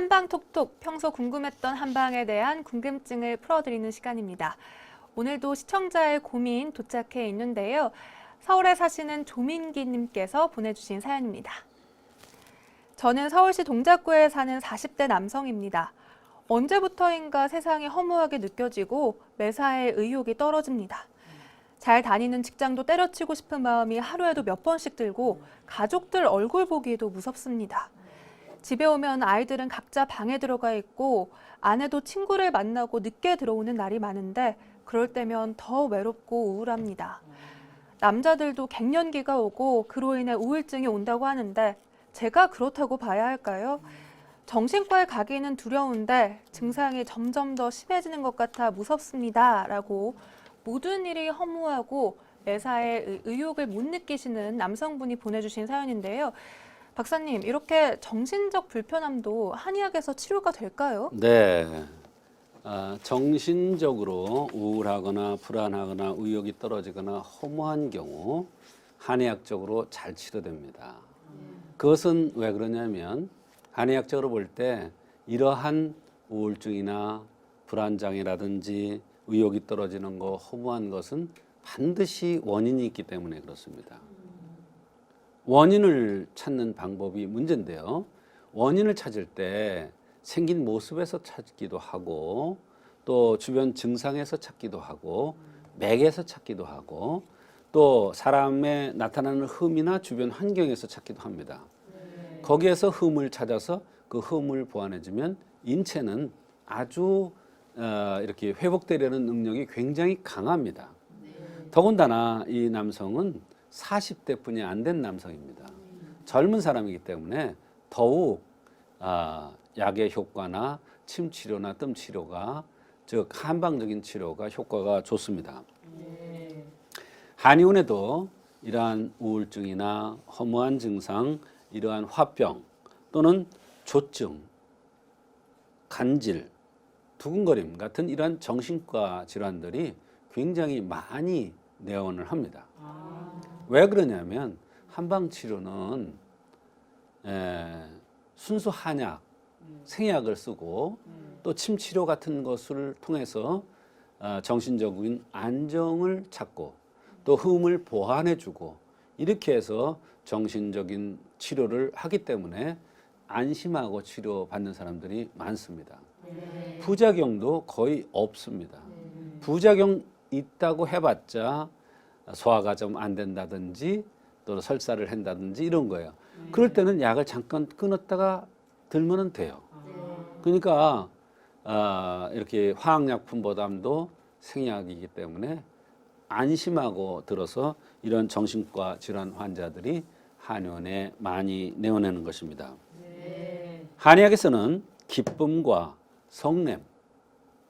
한방톡톡 평소 궁금했던 한방에 대한 궁금증을 풀어드리는 시간입니다. 오늘도 시청자의 고민 도착해 있는데요. 서울에 사시는 조민기님께서 보내주신 사연입니다. 저는 서울시 동작구에 사는 40대 남성입니다. 언제부터인가 세상이 허무하게 느껴지고 매사에 의욕이 떨어집니다. 잘 다니는 직장도 때려치고 싶은 마음이 하루에도 몇 번씩 들고 가족들 얼굴 보기에도 무섭습니다. 집에 오면 아이들은 각자 방에 들어가 있고 아내도 친구를 만나고 늦게 들어오는 날이 많은데 그럴 때면 더 외롭고 우울합니다. 남자들도 갱년기가 오고 그로 인해 우울증이 온다고 하는데 제가 그렇다고 봐야 할까요? 정신과에 가기는 두려운데 증상이 점점 더 심해지는 것 같아 무섭습니다. 라고 모든 일이 허무하고 매사에 의- 의욕을 못 느끼시는 남성분이 보내주신 사연인데요. 박사님, 이렇게 정신적 불편함도 한의학에서 치료가 될까요? 네. 아, 정신적으로 우울하거나 불안하거나 의욕이 떨어지거나 허무한 경우 한의학적으로 잘 치료됩니다. 그것은 왜 그러냐면 한의학적으로 볼 때 이러한 우울증이나 불안장애라든지 의욕이 떨어지는 거 허무한 것은 반드시 원인이 있기 때문에 그렇습니다. 원인을 찾는 방법이 문제인데요. 원인을 찾을 때 생긴 모습에서 찾기도 하고 또 주변 증상에서 찾기도 하고 맥에서 찾기도 하고 또 사람의 나타나는 흠이나 주변 환경에서 찾기도 합니다. 거기에서 흠을 찾아서 그 흠을 보완해주면 인체는 아주 어, 이렇게 회복되려는 능력이 굉장히 강합니다. 더군다나 이 남성은 40대 뿐이 안 된 남성입니다. 젊은 사람이기 때문에 더욱 아, 약의 효과나 침 치료나 뜸 치료가 즉 한방적인 치료가 효과가 좋습니다. 한의원에도 이러한 우울증이나 허무한 증상, 이러한 화병 또는 조증, 간질, 두근거림 같은 이러한 정신과 질환들이 굉장히 많이 내원을 합니다. 왜 그러냐면 한방 치료는 에, 순수 한약, 생약을 쓰고 또 침 치료 같은 것을 통해서 아, 정신적인 안정을 찾고 또 흠을 보완해주고 이렇게 해서 정신적인 치료를 하기 때문에 안심하고 치료받는 사람들이 많습니다. 부작용도 거의 없습니다. 부작용 있다고 해봤자 소화가 좀 안 된다든지 또 설사를 한다든지 이런 거예요. 그럴 때는 약을 잠깐 끊었다가 들면은 돼요. 그러니까 아, 이렇게 화학약품보다도 생약이기 때문에 안심하고 들어서 이런 정신과 질환 환자들이 한의원에 많이 내어내는 것입니다. 한의학에서는 기쁨과 성냄,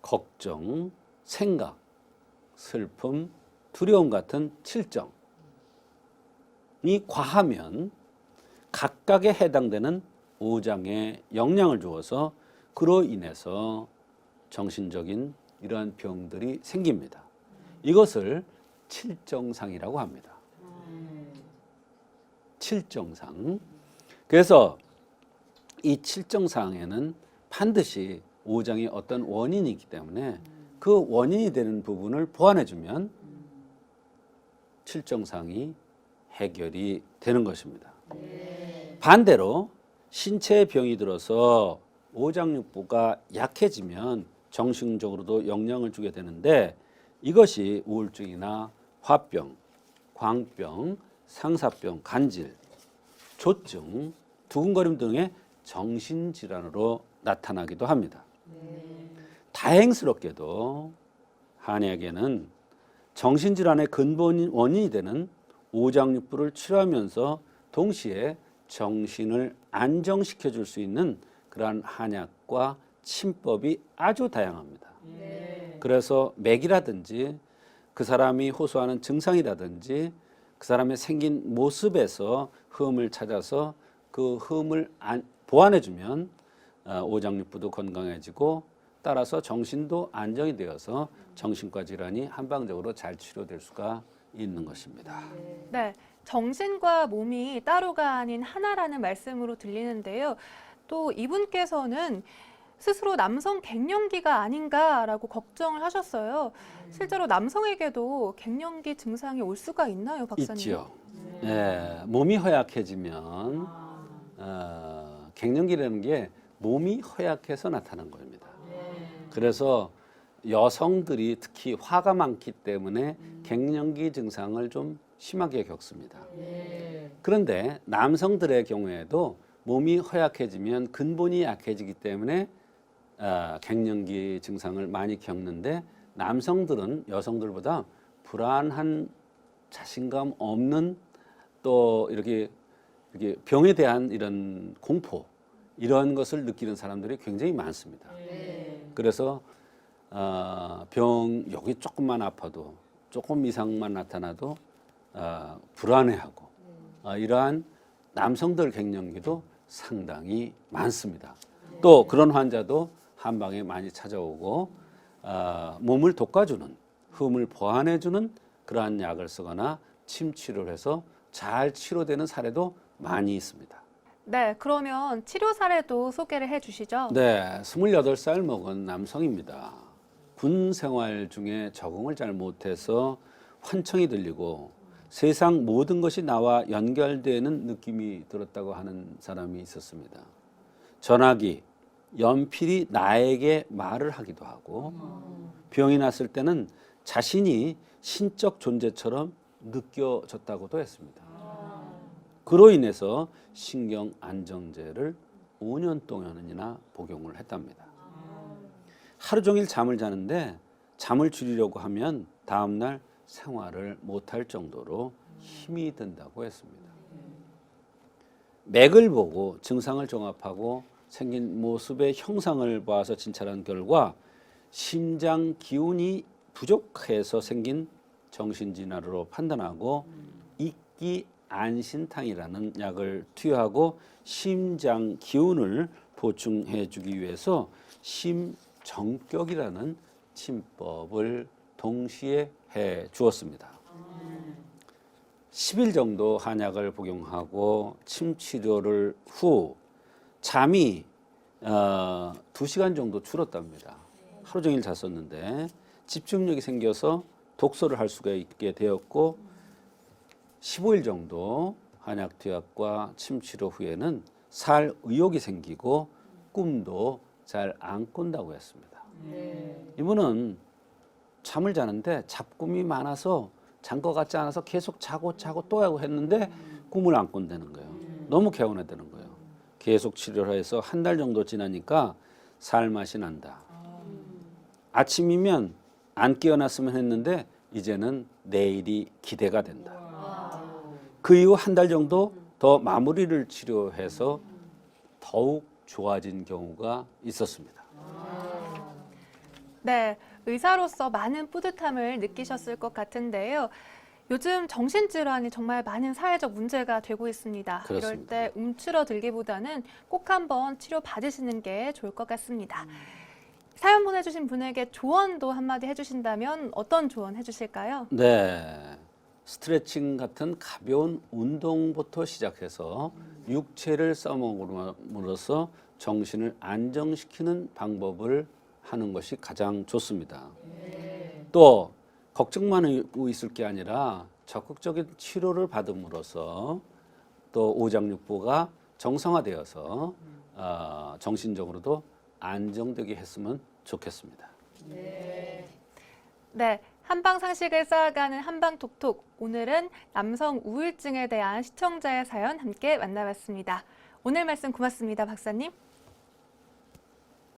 걱정, 생각, 슬픔, 두려움 같은 칠정이 과하면 각각에 해당되는 오장에 영향을 주어서 그로 인해서 정신적인 이러한 병들이 생깁니다. 이것을 칠정상이라고 합니다. 칠정상. 그래서 이 칠정상에는 반드시 오장의 어떤 원인이 있기 때문에 그 원인이 되는 부분을 보완해주면 칠정상이 해결이 되는 것입니다. 반대로 신체에 병이 들어서 오장육부가 약해지면 정신적으로도 영향을 주게 되는데 이것이 우울증이나 화병, 광병, 상사병, 간질, 조증, 두근거림 등의 정신질환으로 나타나기도 합니다. 다행스럽게도 한의학에는 정신질환의 근본 원인이 되는 오장육부를 치료하면서 동시에 정신을 안정시켜 줄 수 있는 그러한 한약과 침법이 아주 다양합니다. 그래서 맥이라든지 그 사람이 호소하는 증상이라든지 그 사람의 생긴 모습에서 흠을 찾아서 그 흠을 안- 보완해 주면 어, 오장육부도 건강해지고 따라서 정신도 안정이 되어서 정신과 질환이 한방적으로 잘 치료될 수가 있는 것입니다. 네, 정신과 몸이 따로가 아닌 하나라는 말씀으로 들리는데요. 또 이분께서는 스스로 남성 갱년기가 아닌가라고 걱정을 하셨어요. 실제로 남성에게도 갱년기 증상이 올 수가 있나요, 박사님? 있죠. 예, 몸이 허약해지면 어, 갱년기라는 게 몸이 허약해서 나타난 겁니다. 그래서 여성들이 특히 화가 많기 때문에 갱년기 증상을 좀 심하게 겪습니다. 그런데 남성들의 경우에도 몸이 허약해지면 근본이 약해지기 때문에 아, 갱년기 증상을 많이 겪는데 남성들은 여성들보다 불안한 자신감 없는 또 이렇게 이렇게 병에 대한 이런 공포 이런 것을 느끼는 사람들이 굉장히 많습니다. 그래서 어, 병 여기 조금만 아파도 조금 이상만 나타나도 어, 불안해하고 어, 이러한 남성들 갱년기도 상당히 많습니다. 또 그런 환자도 한 방에 많이 찾아오고 어, 몸을 돋궈주는 흠을 보완해주는 그러한 약을 쓰거나 침 치료를 해서 잘 치료되는 사례도 많이 있습니다. 네, 그러면 치료 사례도 소개를 해 주시죠. 네, 28살 먹은 남성입니다. 군 생활 중에 적응을 잘 못해서 환청이 들리고 세상 모든 것이 나와 연결되는 느낌이 들었다고 하는 사람이 있었습니다. 전화기, 연필이 나에게 말을 하기도 하고 병이 났을 때는 자신이 신적 존재처럼 느껴졌다고도 했습니다. 그로 인해서 신경 안정제를 5년 동안이나 복용을 했답니다. 하루 종일 잠을 자는데 잠을 줄이려고 하면 다음 날 생활을 못할 정도로 힘이 든다고 했습니다. 맥을 보고 증상을 종합하고 생긴 모습의 형상을 봐서 진찰한 결과 심장 기운이 부족해서 생긴 정신진화로 판단하고 이끼 안신탕이라는 약을 투여하고 심장 기운을 보충해 주기 위해서 심정격이라는 침법을 동시에 해 주었습니다. 10일 정도 한약을 복용하고 침 치료를 후 잠이 어, 2시간 정도 줄었답니다. 하루 종일 잤었는데 집중력이 생겨서 독서를 할 수가 있게 되었고 15일 정도 한약 투약과 침 치료 후에는 살 의욕이 생기고 꿈도 잘 안 꾼다고 했습니다. 이분은 잠을 자는데 잡꿈이 많아서 잔 것 같지 않아서 계속 자고 자고 또 하고 했는데 꿈을 안 꾼다는 거예요. 너무 개운하다는 거예요. 계속 치료를 해서 한 달 정도 지나니까 살 맛이 난다. 아침이면 안 깨어났으면 했는데 이제는 내일이 기대가 된다. 그 이후 한 달 정도 더 마무리를 치료해서 더욱 좋아진 경우가 있었습니다. 네, 의사로서 많은 뿌듯함을 느끼셨을 것 같은데요. 요즘 정신질환이 정말 많은 사회적 문제가 되고 있습니다. 이럴 그렇습니다. 때 움츠러들기보다는 꼭 한번 치료 받으시는 게 좋을 것 같습니다. 사연 보내주신 분에게 조언도 한마디 해주신다면 어떤 조언 해주실까요? 네. 스트레칭 같은 가벼운 운동부터 시작해서 육체를 써먹음으로써 정신을 안정시키는 방법을 하는 것이 가장 좋습니다. 또 걱정만 하고 있을 게 아니라 적극적인 치료를 받음으로써 또 오장육부가 정상화되어서 어, 정신적으로도 안정되게 했으면 좋겠습니다. 네, 한방 상식을 쌓아가는 한방 톡톡. 오늘은 남성 우울증에 대한 시청자의 사연 함께 만나봤습니다. 오늘 말씀 고맙습니다, 박사님.